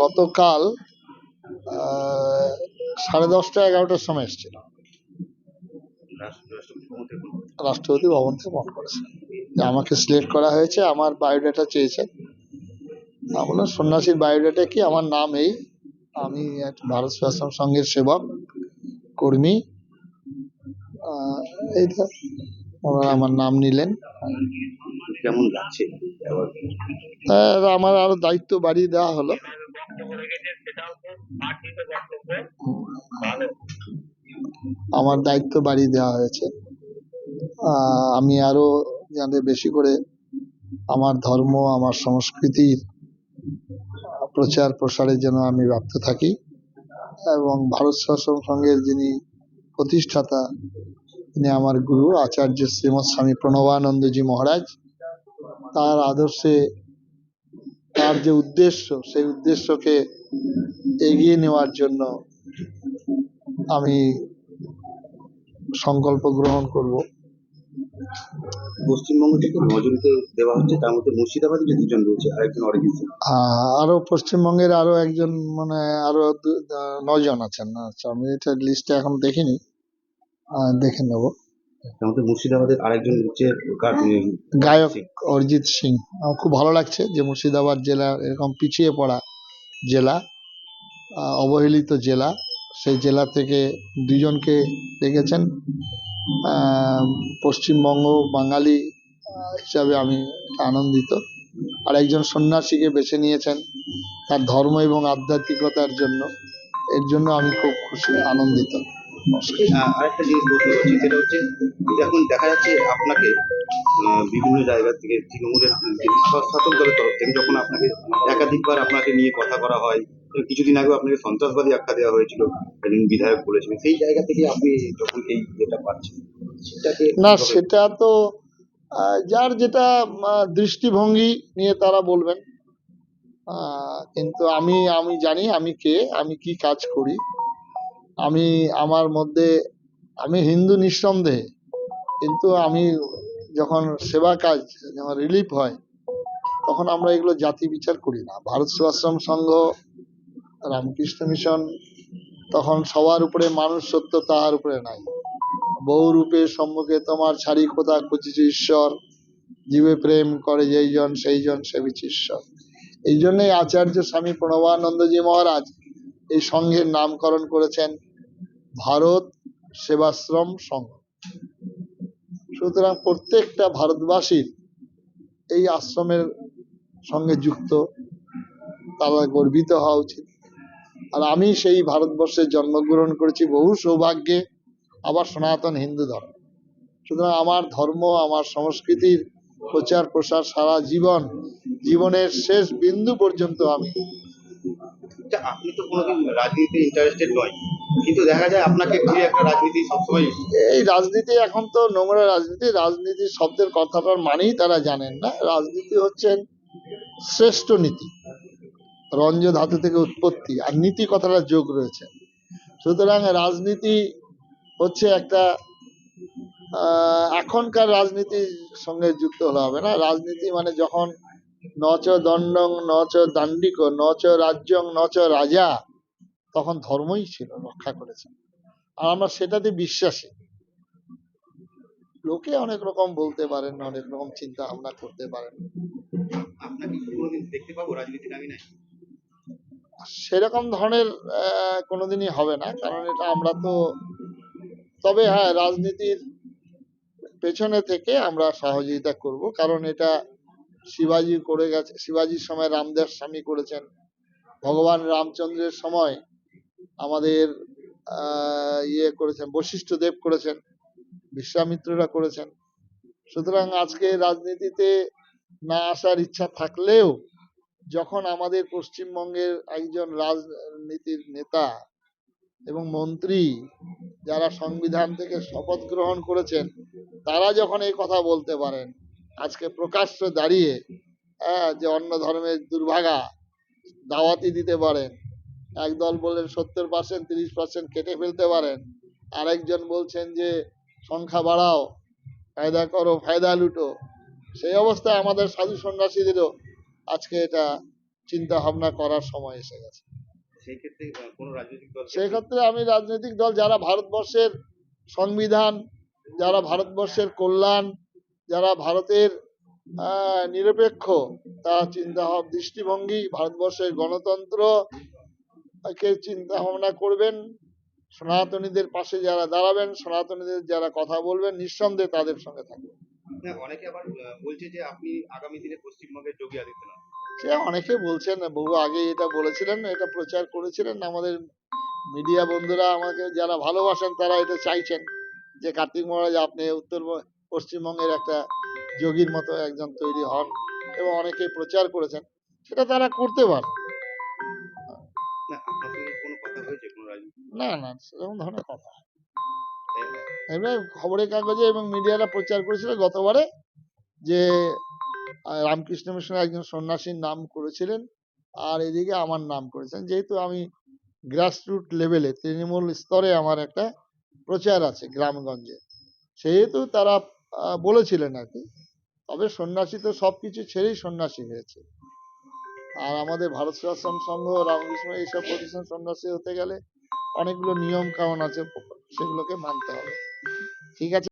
গতকাল সাড়ে দশটা এগারোটার সময় এসেছিল। রাষ্ট্রপতি ভবন থেকে ফোন করেছে। যে আমাকে সিলেক্ট করা হয়েছে আমার বায়োডাটা চেয়েছে। আমি বললাম সন্ন্যাসীর বায়োডাটা কি? আমার নাম এই। আমি এক ভারত সেবাশ্রম সংঘের সেবক কর্মী। এইটা ওনারা আমার নাম নিলেন। কেমন লাগছে? এবার আমার আরও দায়িত্ব বাড়িয়ে দেওয়া হলো। আমার দায়িত্ব বাড়িয়ে দেওয়া হয়েছে। আমি আরও যাতে বেশি করে আমার ধর্ম, আমার সংস্কৃতির প্রচার প্রসারের জন্য আমি ব্যপ্ত থাকি এবং ভারত সেবাশ্রম সংঘের যিনি প্রতিষ্ঠাতা, তিনি আমার গুরু আচার্য শ্রীমৎ স্বামী প্রণবানন্দজি মহারাজ, তার আদর্শে তার যে উদ্দেশ্য সেই উদ্দেশ্যকে এগিয়ে নেওয়ার জন্য আমি সংকল্প গ্রহণ করব। পশ্চিমবঙ্গ থেকে দেওয়া হচ্ছে? তার মধ্যে মুর্শিদাবাদে যে দুজন রয়েছে আরেকজন অরিজিৎ সিং আরও পশ্চিমবঙ্গের আরও একজন মানে আরও নজন আছেন। আচ্ছা আমি এটা লিস্টে এখন দেখিনি। দেখে নেব। মধ্যে মুর্শিদাবাদের আরেকজন হচ্ছে গায়ক অরিজিৎ সিং। আমার খুব ভালো লাগছে যে মুর্শিদাবাদ জেলা এরকম পিছিয়ে পড়া জেলা অবহেলিত জেলা। সেই জেলা থেকে দুজনকে আহ, পশ্চিমবঙ্গ বাঙালি হিসাবে আমি আনন্দিত। আর একজন সন্ন্যাসীকে বেছে নিয়েছেন তার ধর্ম এবং আধ্যাত্মিকতার জন্য। এর জন্য আমি খুব খুশি আনন্দিত। আরেকটা জিনিস বলতে চাচ্ছি সেটা হচ্ছে এখন দেখা যাচ্ছে আপনাকে বিভিন্ন জায়গা থেকে তৃণমূলের শাসক দলের তরফ থেকে যখন আপনাকে একাধিকবার আপনাকে নিয়ে কথা করা হয় কিছুদিন আগে আপনাকে সন্ত্রাসবাদী আখ্যা দেওয়া হয়েছিল একজন বিধায়ক বলেছিলেন। সেই জায়গা থেকে আপনি যখন এই ইয়েটা পাচ্ছেন না সেটা তো যার যেটা দৃষ্টিভঙ্গি নিয়ে তারা বলবেন। আহ, কিন্তু আমি আমি জানি আমি কে আমি কি কাজ করি। আমি আমার মধ্যে, আমি হিন্দু নিঃসন্দেহে, কিন্তু আমি যখন সেবা কাজ যখন রিলিফ হয়, তখন আমরা এগুলো জাতি বিচার করি না। ভারত সেবাশ্রম সংঘ, রামকৃষ্ণ মিশন, তখন সবার উপরে মানুষ সত্য তাহার উপরে নাই। বহু রূপে সম্মুখে তোমার ছাড়ি খোদা খুঁজিছে ঈশ্বর, জীবে প্রেম করে যেই জন সেই জন সেবিছে ঈশ্বর। এই জন্যই আচার্য স্বামী প্রণবানন্দজি মহারাজ এই সংঘের নামকরণ করেছেন। ভারত সেবাশ্রম সংঘ। সুতরাং প্রত্যেকটা ভারতবাসীর এই আশ্রমের সঙ্গে যুক্ত তারা গর্বিত হওয়া উচিত। আর আমি সেই ভারতবর্ষে জন্মগ্রহণ করেছি বহু সৌভাগ্যে আবার সনাতন হিন্দু ধর্ম। সুতরাং আমার ধর্ম আমার সংস্কৃতির প্রচার প্রসার সারা জীবন জীবনের শেষ বিন্দু পর্যন্ত আমি। আচ্ছা, আপনি তো কোনোদিন ইন্টারেস্টেড নয়। কিন্তু দেখা যায় আপনাকে ঘিরে একটা রাজনীতি সবসময় এই রাজনীতি এখন তো নোংরা রাজনীতি রাজনীতি শব্দের কথাটার মানেই তারা জানেন না। রাজনীতি হচ্ছেন শ্রেষ্ঠ নীতি রঞ্জ ধাতু থেকে উৎপত্তি, আর নীতি কথাটা যোগ রয়েছে। সুতরাং রাজনীতি হচ্ছে একটা এখনকার রাজনীতির সঙ্গে যুক্ত হলে হবে না। রাজনীতি মানে যখন নচ দণ্ডং, নচ দাণ্ডিক, নচ রাজ্যং, নচ রাজা তখন ধর্মই ছিল রক্ষা করেছে আর আমরা সেটাতে বিশ্বাসী। লোকে অনেক রকম বলতে পারেন অনেক রকম চিন্তা ভাবনা করতে পারেন। আপনাকে কি কোনোদিন দেখতে পাবো রাজনীতির আঙিনায়? সেরকম ধরনের কোনোদিনই হবে না কারণ এটা আমরা তো তবে হ্যাঁ রাজনীতির পেছনে থেকে আমরা সহযোগিতা করব কারণ এটা শিবাজি করে গেছে শিবাজির সময় রামদেব স্বামী করেছেন। ভগবান রামচন্দ্রের সময় আমাদের ইয়ে করেছেন বশিষ্ঠ দেব করেছেন, বিশ্বামিত্ররা করেছেন। সুতরাং আজকে রাজনীতিতে না আসার ইচ্ছা থাকলেও যখন আমাদের পশ্চিমবঙ্গের একজন রাজনীতির নেতা এবং মন্ত্রী যারা সংবিধান থেকে শপথ গ্রহণ করেছেন, তারা যখন এই কথা বলতে পারেন, আজকে প্রকাশ্য দাঁড়িয়ে যে অন্য ধর্মের দুর্ভাগা দাওয়াতি দিতে পারেন একদল বললেন সত্তর পার্সেন্ট তিরিশ পার্সেন্ট কেটে ফেলতে পারেন। আরেকজন বলছেন যে সংখ্যা বাড়াও ফায়দা করো ফায়দা লুটো। সেই অবস্থায় আমাদের সাধু সন্ন্যাসীদেরও আজকে এটা চিন্তা ভাবনা করার সময় এসে গেছে। সেই ক্ষেত্রে আহ, কোনো রাজনৈতিক দল সেই ক্ষেত্রে আমি রাজনৈতিক দল যারা ভারতবর্ষের সংবিধান যারা ভারতবর্ষের কল্যাণ যারা ভারতের নিরপেক্ষ তার চিন্তা দৃষ্টিভঙ্গি ভারতবর্ষের গণতন্ত্র কে চিন্তা ভাবনা করবেন। সনাতনীদের পাশে যারা দাঁড়াবেন সনাতনীদের যারা কথা বলবেন নিঃসন্দেহে তাদের সঙ্গে থাকবেন। অনেকে আবার বলছে যে আপনি আগামী দিনে পশ্চিমবঙ্গের যোগী আদিত্যনাথ। সে অনেকে বলছেন বহু আগে এটা বলেছিলেন এটা প্রচার করেছিলেন। আমাদের মিডিয়া বন্ধুরা আমাকে যারা ভালোবাসেন তারা এটা চাইছেন যে কার্তিক মহারাজ আপনি উত্তর পশ্চিমবঙ্গের একটা যোগীর মতো একজন তৈরি হন। এবং অনেকে প্রচার করেছেন। সেটা তারা করতে পারে না না সেরকম ধরনের কথা আহ, এমনি খবরের কাগজে এবং মিডিয়ারা প্রচার করেছিল গতবারে যে রামকৃষ্ণ মিশনের একজন সন্ন্যাসীর নাম করেছিলেন আর এদিকে আমার নাম করেছেন। যেহেতু আমি গ্রাসরুট লেভেলে তৃণমূল স্তরে আমার একটা প্রচার আছে গ্রামগঞ্জে সেহেতু তারা বলেছিলেন আর কি। তবে সন্ন্যাসী তো সবকিছু ছেড়েই সন্ন্যাসী হয়েছে। আর আমাদের ভারত সেবাশ্রম সংঘ রামকৃষ্ণ এইসব প্রতিষ্ঠান সন্ন্যাসী হতে গেলে অনেকগুলো নিয়ম কানুন আছে সেগুলোকে মানতে হবে। ঠিক আছে?